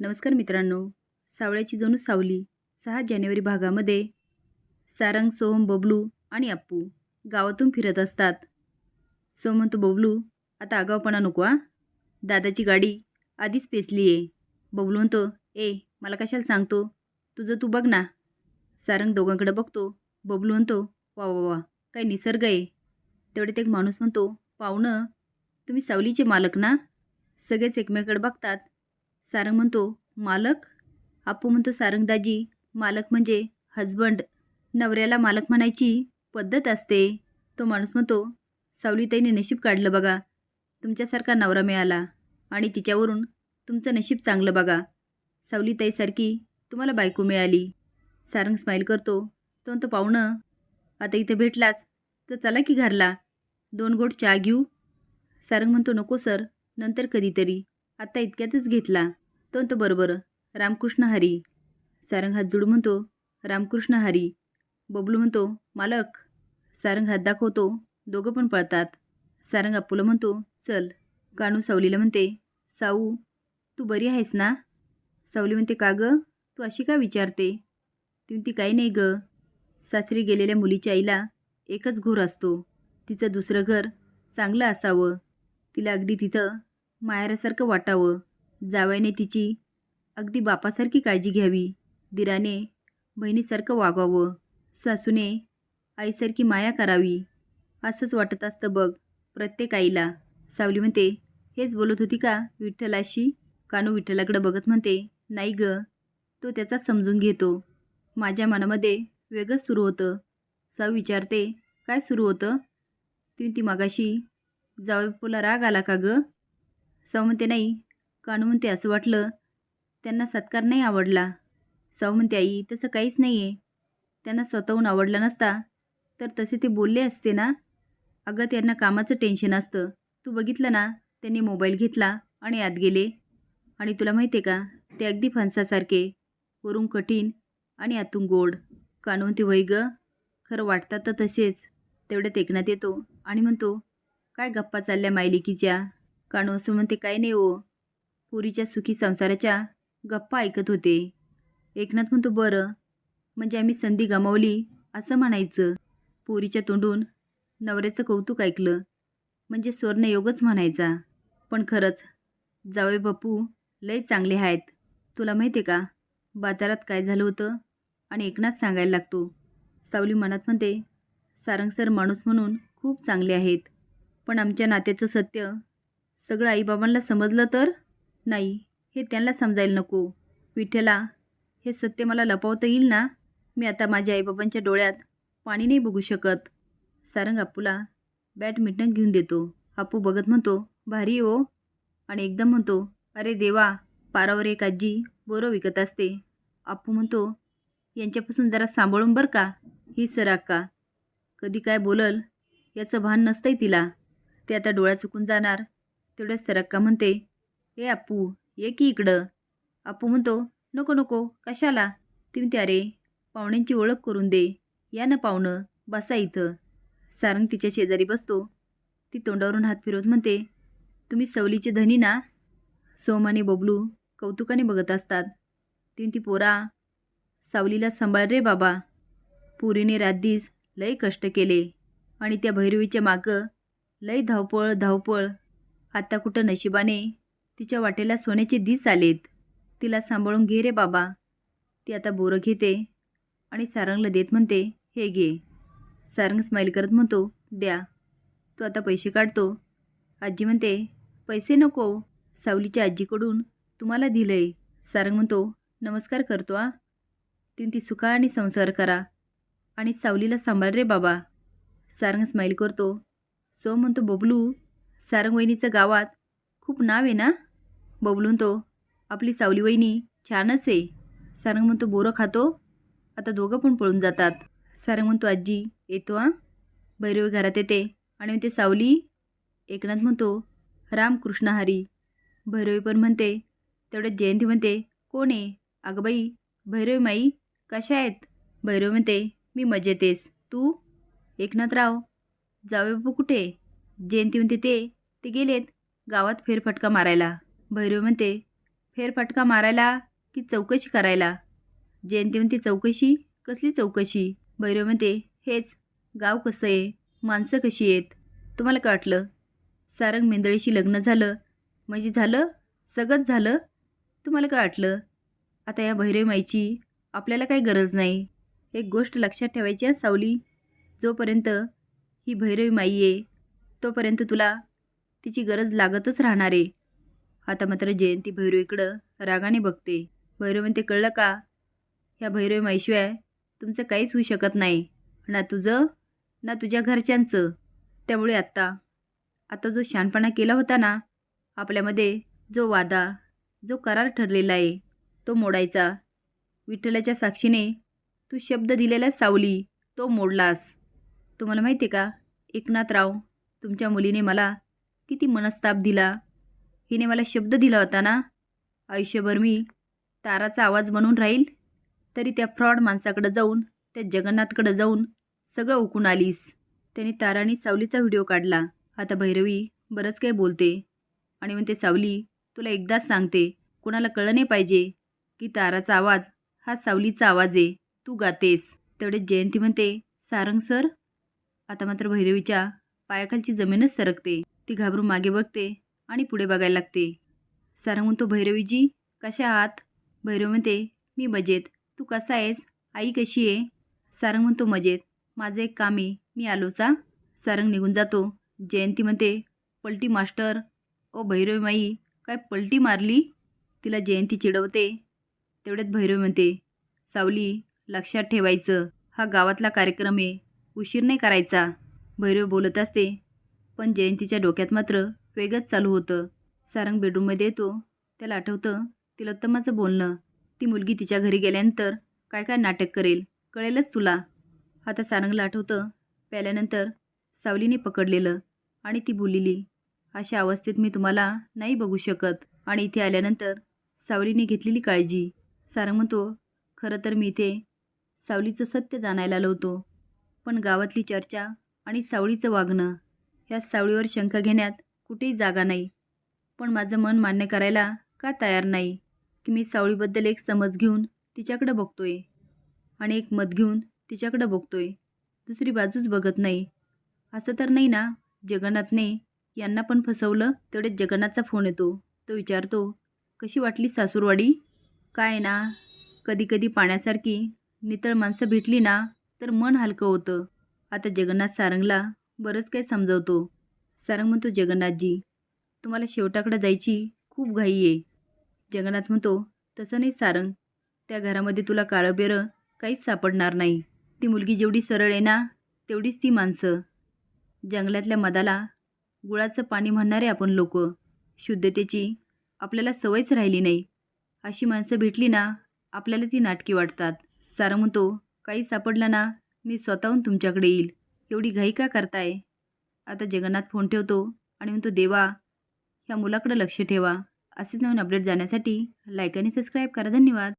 नमस्कार मित्रांनो. सावळ्याची जणू सावली सहा जानेवारी भागामध्ये सारंग सोहम बबलू आणि अप्पू गावातून फिरत असतात. सोहम म्हणतो बबलू आता आगावपणा नको आ दादाची गाडी आधीच पेचली आहे. बबलू म्हणतो ए मला कशाला सांगतो? तुझं तू बघ ना. सारंग दोघांकडे बघतो. बबलू म्हणतो वा वा वा काय निसर्ग आहे. तेवढ्यात एक माणूस म्हणतो पाहुणं तुम्ही सावलीचे मालक ना? सगळेच एकमेकडे बघतात. सारंग म्हणतो मालक? आपू म्हणतो सारंगदाजी मालक म्हणजे हजबंड नवऱ्याला मालक म्हणायची पद्धत असते. तो माणूस म्हणतो सावलीताईने नशीब काढलं बघा. तुमच्यासारखा नवरा मिळाला आणि तिच्यावरून तुमचं नशीब चांगलं बघा. सावलीताईसारखी तुम्हाला बायको मिळाली. सारंग स्माईल करतो. तो म्हणतो पाहुणं आता इथे भेटलास तर चला की घरला. दोन गोट चहा घेऊ. सारंग म्हणतो नको सर. नंतर कधीतरी. आत्ता इतक्यातच घेतला. तो तो बरोबर. रामकृष्ण हरी. सारंग हात जुड म्हणतो रामकृष्ण हरी. बबलू म्हणतो मालक. सारंग हात दाखवतो दोघं पण पळतात. सारंग अप्पूला म्हणतो चल. कानू सावलीला म्हणते साऊ तू बरी आहेस ना? सावली म्हणते का गं? तू अशी का विचारते? ती म्हणते काही नाही गं. सासरी गेलेल्या मुलीच्या आईला एकच घोर असतो. तिचं दुसरं घर चांगलं असावं. तिला अगदी तिथं मायारासारखं वाटावं. जावयाने तिची अगदी बापासारखी काळजी घ्यावी. दिराने बहिणीसारखं वागावं. सासूने आईसारखी माया करावी. असंच वाटत असतं बघ प्रत्येक आईला. सावली म्हणते हेच बोलत होती का विठ्ठलाशी? कानू विठ्ठलाकडं बघत म्हणते नाही ग तो त्याचा समजून घेतो. माझ्या मनामध्ये वेगळंच सुरू होतं. साऊ विचारते काय सुरू होतं? तिने ती मागाशी जावईपुला राग आला का गं? सौ म्हणते नाही. कानू म्हणते असं वाटलं. त्यांना सत्कार नाही आवडला. सौ म्हणते आई तसं काहीच नाही आहे त्यांना स्वतःहून आवडला नसता. तर तसे ते बोलले असते ना? अगं त्यांना कामाचं टेन्शन असतं. तू बघितलं ना? त्यांनी मोबाईल घेतला आणि आत गेले. आणि तुला माहिती आहे का? ते अगदी फणसासारखे वरून कठीण आणि आतून गोड. कानून ते वै ग. खरं वाटतात तर तसेच. तेवढ्यात ऐकण्यात येतो आणि म्हणतो काय गप्पा चालल्या मायलिकीच्या? कारण असं म्हणते काय नाही ओ पुरीच्या सुखी संसाराच्या गप्पा ऐकत होते. एकनाथ म्हणतो बरं. म्हणजे आम्ही संधी गमावली असं म्हणायचं. पुरीच्या तोंडून नवऱ्याचं कौतुक ऐकलं. म्हणजे स्वर्णयोगच म्हणायचा. पण खरंच जावे बापू लय चांगले आहेत. तुला माहिती आहे का बाजारात काय झालं होतं? आणि एकनाथ सांगायला लागतो. सावली मनात म्हणते सारंग सर माणूस म्हणून खूप चांगले आहेत. पण आमच्या नात्याचं सत्य सगळं आईबाबांना समजलं तर? नाही हे त्यांना समजायला नको. विठ्ठला हे सत्य मला लपवता येईल ना? मी आता माझ्या आईबाबांच्या डोळ्यात पाणी नाही बघू शकत. सारंग अप्पूला बॅडमिंटन घेऊन देतो. अप्पू बघत म्हणतो भारी हो. आणि एकदम म्हणतो अरे देवा पारावर एक आजी बोरं विकत असते. अप्पू म्हणतो यांच्यापासून जरा सांभाळून बरं का? ही सर अक्का कधी काय बोलल याचं भान नसतंय तिला. ते आता डोळ्या चुकून जाणार. तेवढ्यात सरक्का म्हणते ए अप्पू ये की इकडं. अप्पू म्हणतो नको नको कशाला? ती म्हणते अरे पाहुण्यांची ओळख करून दे. या ना पाहुणं बसा इथं. सारंग तिच्या शेजारी बसतो. ती तोंडावरून हात फिरवत म्हणते तुम्ही सवलीचे धनी ना? सोम आणि बबलू कौतुकाने बघत असतात. ती ती पोरा सावलीला सांभाळ रे बाबा. पुरीने रातदीस लय कष्ट केले आणि त्या भैरवीच्या मागं लय धावपळ धावपळ आता कुठं नशिबाने? तिच्या वाटेला सोन्याचे दिस आलेत. तिला सांभाळून घे रे बाबा. ती आता बोरं घेते आणि सारंगला देत म्हणते हे घे. सारंग स्माईल करत म्हणतो द्या. तो आता पैसे काढतो. आजी म्हणते पैसे नको. सावलीच्या आजीकडून तुम्हाला दिलंय. सारंग म्हणतो नमस्कार करतो आ. तीन ती सुखा आणि संसार करा. आणि सावलीला सांभाळ रे बाबा. सारंग स्माईल करतो. सो म्हणतो बबलू सारंगवहिनीचं गावात. खूप नाव आहे ना? बबलून तो. आपली सावली वहिनी छानच आहे. सारंग म्हणतो बोरं खातो. आता दोघं पण पळून जातात. सारंग म्हणतो आजी येतो आ भैरवी घरात येते. आणि ते सावली. एकनाथ म्हणतो राम हरी. भैरवी पण म्हणते तेवढ्यात जयंती म्हणते कोण आहे? अगं बाई. भैरवी माई कशा आहेत? भैरवी म्हणते मी मजेतेस. तू? एकनाथराव. जावे बापू कुठे? जयंती म्हणते ते ते गेलेत गावात फेरफटका मारायला. भैरव म्हणते फेरफटका मारायला की चौकशी करायला? जयंती म्हणते चौकशी? कसली चौकशी? भैरव म्हणते हेच गाव कसं आहे? माणसं कशी आहेत? तुम्हाला काय वाटलं? सारंग मेंदळीशी लग्न झालं. म्हणजे झालं? सगळंच झालं? तुम्हाला काय वाटलं? आता या भैरवी माईची आपल्याला काही गरज नाही. एक गोष्ट लक्षात ठेवायची आहे सावली. जोपर्यंत ही भैरवी माई आहे तोपर्यंत तुला तिची गरज लागतच राहणार आहे. आता मात्र जयंती भैरवीकडं रागाने बघते. भैरव म्हणते कळलं का? ह्या भैरव माईशिवाय तुमचं काहीच होऊ शकत नाही. ना तुझं ना तुझ्या घरच्यांचं. त्यामुळे आत्ता आता जो शहाणपणा केला होता ना आपल्यामध्ये जो वादा जो करार ठरलेला आहे तो मोडायचा. विठ्ठलाच्या साक्षीने तू शब्द दिलेला सावली तो मोडलास. तुम्हाला माहिती आहे का? एकनाथराव तुमच्या मुलीने मला किती मनस्ताप दिला. हिने मला शब्द दिला होता ना. आयुष्यभर मी ताराचा आवाज म्हणून राहील तरी त्या फ्रॉड माणसाकडं जाऊन त्या जगन्नाथकडं जाऊन सगळं उकून आलीस. त्याने ताराने सावलीचा व्हिडिओ काढला. आता भैरवी बरंच काही बोलते. आणि म्हणते सावली तुला एकदाच सांगते कोणाला कळलं नाही पाहिजे की ताराचा आवाज हा सावलीचा आवाज आहे. तू गातेस. तेवढे जयंती म्हणते सारंग सर आता मात्र भैरवीच्या पायाखालची जमीनच सरकते. ती घाबरून मागे बघते आणि पुढे बघायला लागते. सारंग म्हणतो भैरवीजी कशा आहात? भैरव म्हणते मी मजेत. तू कसा आहेस? आई कशी आहे? सारंग म्हणतो मजेत. माझं एक काम आहे. मी आलोचा सारंग निघून जातो. जयंती म्हणते पलटी मास्टर. ओ भैरवी माई काय पलटी मारली? तिला जयंती चिडवते. तेवढ्यात भैरवी म्हणते सावली लक्षात ठेवायचं. हा गावातला कार्यक्रम आहे. उशीर नाही करायचा. भैरव बोलत असते पण जयंतीच्या डोक्यात मात्र वेगच चालू होतं. सारंग बेडरूममध्ये येतो. त्याला आठवतं तिलोत्तमाचं बोलणं. ती मुलगी तिच्या घरी गेल्यानंतर काय काय नाटक करेल कळेलच तुला. आता सारंगला आठवतं प्याल्यानंतर सावलीने पकडलेलं आणि ती बोललेली अशा अवस्थेत मी तुम्हाला नाही बघू शकत. आणि इथे आल्यानंतर सावलीने घेतलेली काळजी. सारंग म्हणतो खरं तर मी इथे सावलीचं सत्य जाणायला आलो होतो. पण गावातली चर्चा आणि सावळीचं वागणं ह्या सावळीवर शंका घेण्यात कुठेही जागा नाही. पण माझं मन मान्य करायला का तयार नाही की मी सावळीबद्दल एक समज घेऊन तिच्याकडं बघतोय आणि एक मत घेऊन तिच्याकडं बघतोय. दुसरी बाजूच बघत नाही. असं तर नाही ना जगन्नाथने यांना पण फसवलं तेवढ्यात जगन्नाथचा फोन येतो. तो विचारतो कशी वाटली सासूरवाडी? काय ना कधीकधी पाण्यासारखी नितळ माणसं भेटली ना तर मन हलकं होतं. आता जगन्नाथ सारंगला बरंच काही समजवतो. सारंग म्हणतो जगन्नाथजी तुम्हाला शेवटाकडं जायची खूप घाई आहे. जगन्नाथ म्हणतो तसं नाही सारंग त्या घरामध्ये तुला काळंबेरं काहीच सापडणार नाही. ती मुलगी जेवढी सरळ आहे ना तेवढीच ती माणसं. जंगलातल्या मधाला गुळाचं पाणी म्हणणारे आपण लोक. शुद्धतेची आपल्याला सवयच राहिली नाही. अशी माणसं भेटली ना आपल्याला ती नाटकी वाटतात. सारं म्हणतो काही सापडलं ना मी स्वतःहून तुमच्याकडे येईल. एवढी घाई का करताय? आता जगन्नाथ फोन ठेवतो आणि म्हणतो देवा ह्या मुलाकडं लक्ष ठेवा. असेच नवीन अपडेट जाण्यासाठी लाईक आणि सबस्क्राईब करा. धन्यवाद.